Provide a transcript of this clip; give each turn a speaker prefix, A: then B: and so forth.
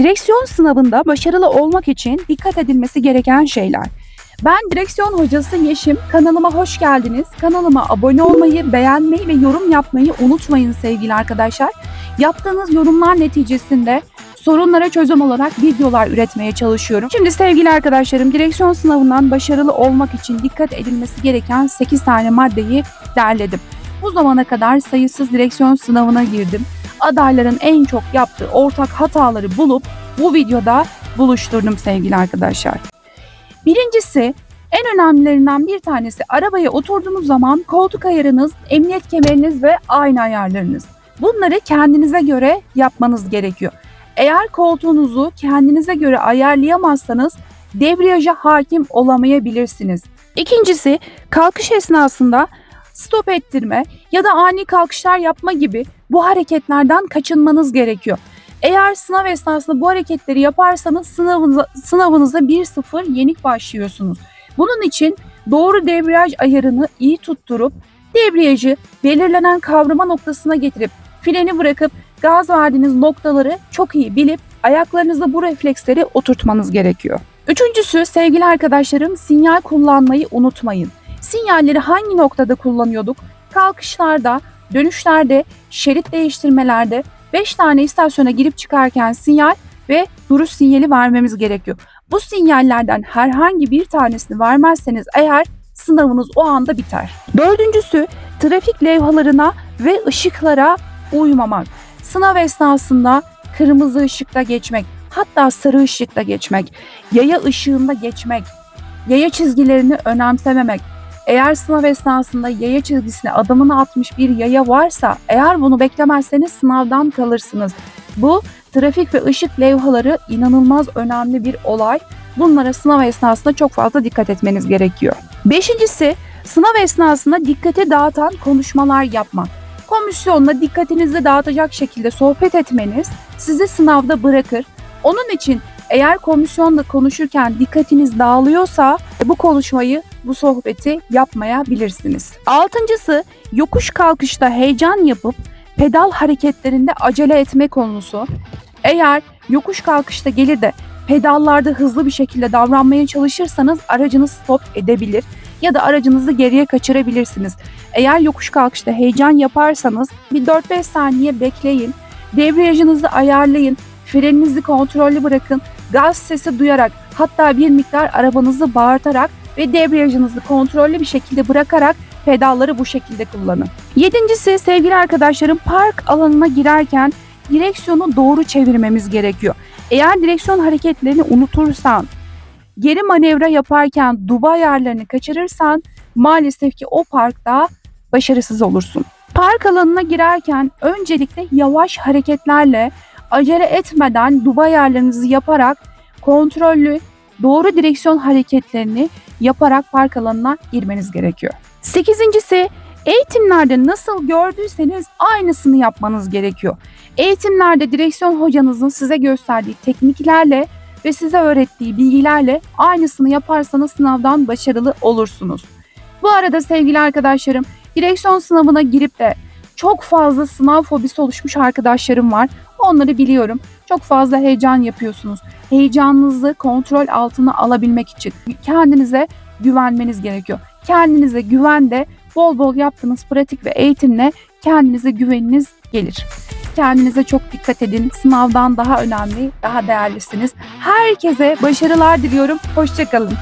A: Direksiyon sınavında başarılı olmak için dikkat edilmesi gereken şeyler. Ben direksiyon hocası Yeşim. Kanalıma hoş geldiniz. Kanalıma abone olmayı, beğenmeyi ve yorum yapmayı unutmayın sevgili arkadaşlar. Yaptığınız yorumlar neticesinde sorunlara çözüm olarak videolar üretmeye çalışıyorum. Şimdi sevgili arkadaşlarım direksiyon sınavından başarılı olmak için dikkat edilmesi gereken 8 tane maddeyi derledim. Bu zamana kadar sayısız direksiyon sınavına girdim. Adayların en çok yaptığı ortak hataları bulup bu videoda buluşturdum sevgili arkadaşlar. Birincisi en önemlilerinden bir tanesi arabaya oturduğunuz zaman koltuk ayarınız, emniyet kemeriniz ve ayna ayarlarınız. Bunları kendinize göre yapmanız gerekiyor. Eğer koltuğunuzu kendinize göre ayarlayamazsanız debriyaja hakim olamayabilirsiniz. İkincisi kalkış esnasında stop ettirme ya da ani kalkışlar yapma gibi bu hareketlerden kaçınmanız gerekiyor. Eğer sınav esnasında bu hareketleri yaparsanız sınavınıza, sınavınıza 1-0 yenik başlıyorsunuz. Bunun için doğru debriyaj ayarını iyi tutturup debriyajı belirlenen kavrama noktasına getirip freni bırakıp gaz verdiğiniz noktaları çok iyi bilip ayaklarınızda bu refleksleri oturtmanız gerekiyor. Üçüncüsü sevgili arkadaşlarım sinyal kullanmayı unutmayın. Sinyalleri hangi noktada kullanıyorduk? Kalkışlarda, dönüşlerde, şerit değiştirmelerde 5 tane istasyona girip çıkarken sinyal ve duruş sinyali vermemiz gerekiyor. Bu sinyallerden herhangi bir tanesini vermezseniz eğer sınavınız o anda biter. Dördüncüsü trafik levhalarına ve ışıklara uymamak. Sınav esnasında kırmızı ışıkta geçmek, hatta sarı ışıkta geçmek, yaya ışığında geçmek, yaya çizgilerini önemsememek. Eğer sınav esnasında yaya çizgisine adımını atmış bir yaya varsa eğer bunu beklemezseniz sınavdan kalırsınız. Bu trafik ve ışık levhaları inanılmaz önemli bir olay. Bunlara sınav esnasında çok fazla dikkat etmeniz gerekiyor. Beşincisi sınav esnasında dikkati dağıtan konuşmalar yapmak. Komisyonla dikkatinizi dağıtacak şekilde sohbet etmeniz sizi sınavda bırakır. Onun için eğer komisyonla konuşurken dikkatiniz dağılıyorsa bu konuşmayı, bu sohbeti yapmayabilirsiniz. Altıncısı yokuş kalkışta heyecan yapıp pedal hareketlerinde acele etme konusu. Eğer yokuş kalkışta gelir de pedallarda hızlı bir şekilde davranmaya çalışırsanız aracınız stop edebilir ya da aracınızı geriye kaçırabilirsiniz. Eğer yokuş kalkışta heyecan yaparsanız bir 4-5 saniye bekleyin. Debriyajınızı ayarlayın. Freninizi kontrollü bırakın. Gaz sesi duyarak hatta bir miktar arabanızı bağırtarak ve debriyajınızı kontrollü bir şekilde bırakarak pedalları bu şekilde kullanın. Yedincisi sevgili arkadaşlarım park alanına girerken direksiyonu doğru çevirmemiz gerekiyor. Eğer direksiyon hareketlerini unutursan, geri manevra yaparken duba ayarlarını kaçırırsan maalesef ki o parkta başarısız olursun. Park alanına girerken öncelikle yavaş hareketlerle acele etmeden duba ayarlarınızı yaparak kontrollü doğru direksiyon hareketlerini yaparak park alanına girmeniz gerekiyor. Sekizincisi eğitimlerde nasıl gördüyseniz aynısını yapmanız gerekiyor. Eğitimlerde direksiyon hocanızın size gösterdiği tekniklerle ve size öğrettiği bilgilerle aynısını yaparsanız sınavdan başarılı olursunuz. Bu arada sevgili arkadaşlarım direksiyon sınavına girip de çok fazla sınav fobisi oluşmuş arkadaşlarım var. Onları biliyorum. Çok fazla heyecan yapıyorsunuz. Heyecanınızı kontrol altına alabilmek için kendinize güvenmeniz gerekiyor. Kendinize güven de bol bol yaptığınız pratik ve eğitimle kendinize güveniniz gelir. Kendinize çok dikkat edin. Sınavdan daha önemli, daha değerlisiniz. Herkese başarılar diliyorum. Hoşçakalın.